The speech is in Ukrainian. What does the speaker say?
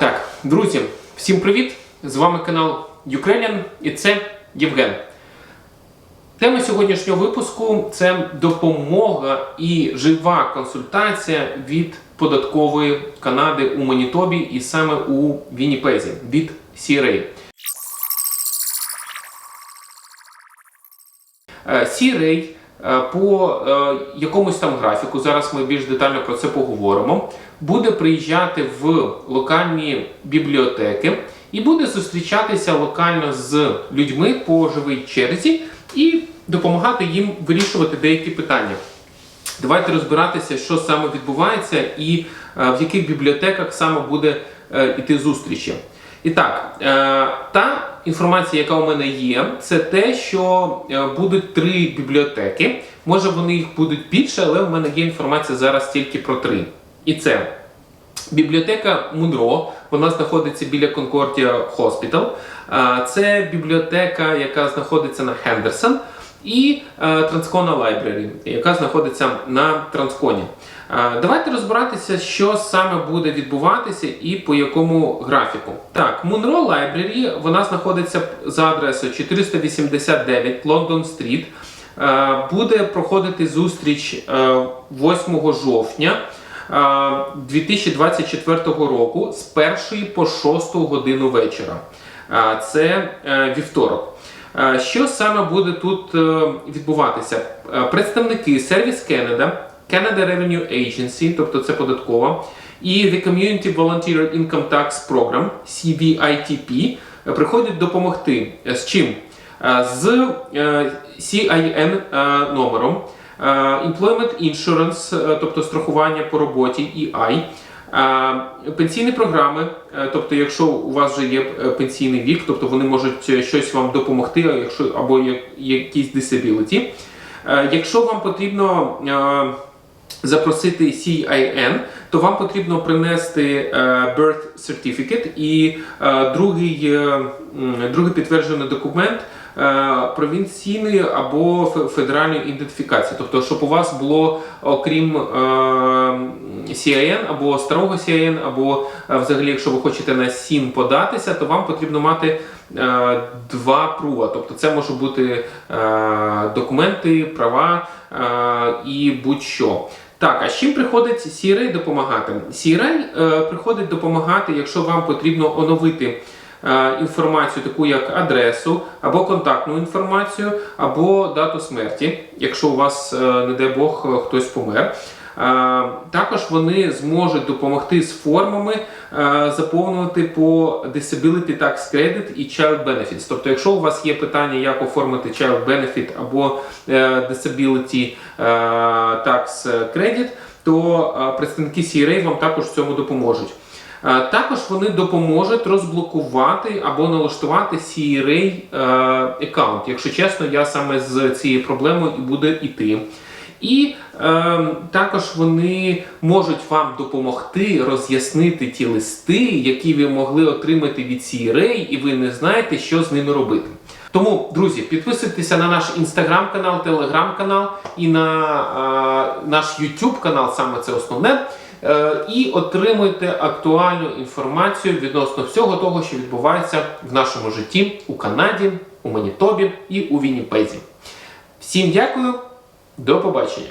Так, друзі, всім привіт! З вами канал Ukrainian і це Євген. Тема сьогоднішнього випуску це допомога і жива консультація від податкової Канади у Манітобі і саме у Вінніпезі від CRA. CRA е, по е, якомусь там графіку, зараз ми більш детально про це поговоримо, буде приїжджати в локальні бібліотеки і буде зустрічатися локально з людьми по живій черзі і допомагати їм вирішувати деякі питання. Давайте розбиратися, що саме відбувається і е, в яких бібліотеках саме буде е, іти зустрічі. І так, е, та інформація, яка у мене є, це те, що е, будуть три бібліотеки. Може вони їх будуть більше, але у мене є інформація зараз тільки про три. І це бібліотека Мунро, вона знаходиться біля Concordia Hospital. Е, Це бібліотека, яка знаходиться на Хендерсон, і е, Транскона Library, яка знаходиться на Трансконі. Е, Давайте розбиратися, що саме буде відбуватися і по якому графіку. Так, Munro Library, вона знаходиться за адресою 489 Лондон Стріт. Е, Буде проходити зустріч е, 8 жовтня. Е, 2024 року з 1 по 6 годину вечора. Е, Це е, вівторок. Е, Що саме буде тут е, відбуватися? Е, Представники Service Canada, Canada Revenue Agency, тобто це податкова, і The Community Volunteer Income Tax Program, CVITP, е, приходять допомогти. Е, З чим? Е, З е, CIN е, номером, е, Employment Insurance, е, тобто страхування по роботі, EI, е, пенсійні програми, е, тобто, якщо у вас вже є е, пенсійний вік, тобто вони можуть е, щось вам допомогти, якщо або якісь disability. Е, Якщо вам потрібно е, запросити CIN, то вам потрібно принести е, birth certificate і е, другий, е, другий підтверджений документ провінційної або фе- федеральної ідентифікації. Тобто, щоб у вас було, окрім CIN або старого CIN, або взагалі, якщо ви хочете на СІН податися, то вам потрібно мати два прува. Тобто це може бути документи, права і будь-що. Так, а з чим приходить CRA допомагати? CRA е, приходить допомагати, якщо вам потрібно оновити е, інформацію, таку як адресу, або контактну інформацію, або дату смерті, якщо у вас, е, не дай Бог, е, хтось помер. Е, Також вони зможуть допомогти з формами е, заповнювати по Disability Tax Credit і Child Benefits. Тобто, якщо у вас є питання, як оформити Child Benefit або е, Disability Tax Credit, то представники CRA вам також в цьому допоможуть. Також вони допоможуть розблокувати або налаштувати CRA аккаунт. Якщо чесно, я саме з цією проблемою і буду йти. І е, також вони можуть вам допомогти роз'яснити ті листи, які ви могли отримати від CRA, і ви не знаєте, що з ними робити. Тому, друзі, підписуйтеся на наш інстаграм-канал, телеграм-канал і на е, наш YouTube канал, саме це основне. Е, і отримуйте актуальну інформацію відносно всього того, що відбувається в нашому житті у Канаді, у Манітобі і у Вінніпезі. Всім дякую, до побачення!